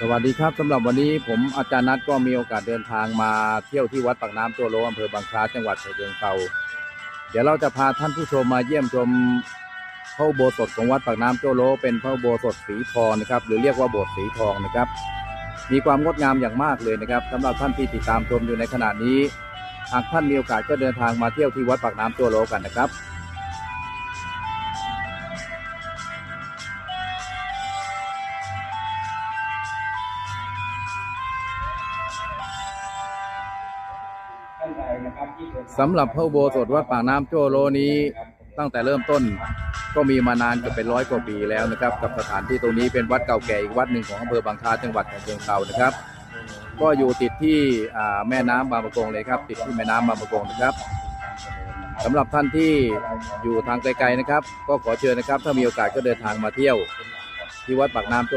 สวัสดีครับสำหรับวันนี้ผมอาจารย์นัทก็มีโอกาสเดินทางมาเที่ยวที่วัดปากน้ำตัวโลอำเภอบางคล้าจังหวัดฉะเชิงเทราเดี๋ยวเราจะพาท่านผู้ชมมาเยี่ยมชมพระอุโบสถของวัดปากน้ำตัวโล เป็นพระอุโบสถสีทองนะครับ หรือเรียกว่าโบสถ์สีทองนะครับ มีความงดงามอย่างมากเลยนะครับสำหรับท่านที่ติดตามชมอยู่ในขณะนี้ หากท่านมีโอกาสก็เดินทางมาเที่ยวที่วัดปากน้ำตัวโลกันนะครับ สำหรับพระอุโบสถวัดปากน้ำโจโลนี้ตั้งแต่เริ่มต้นก็มีมานานจะเป็นร้อยกว่าปีแล้วนะครับ กับสถานที่ตรงนี้เป็นวัดเก่าแก่อีกวัดหนึ่งของอำเภอบางคล้าจังหวัดฉะเชิงเทรานะครับ ก็อยู่ติดที่แม่น้ำบางประกงเลยครับ ติดที่แม่น้ำบางประกงนะครับสำหรับท่านที่อยู่ทางไกลๆนะครับ ก็ขอเชิญนะครับ ถ้ามีโอกาสก็เดินทางมาเที่ยว ที่วัดปากน้ำโจโล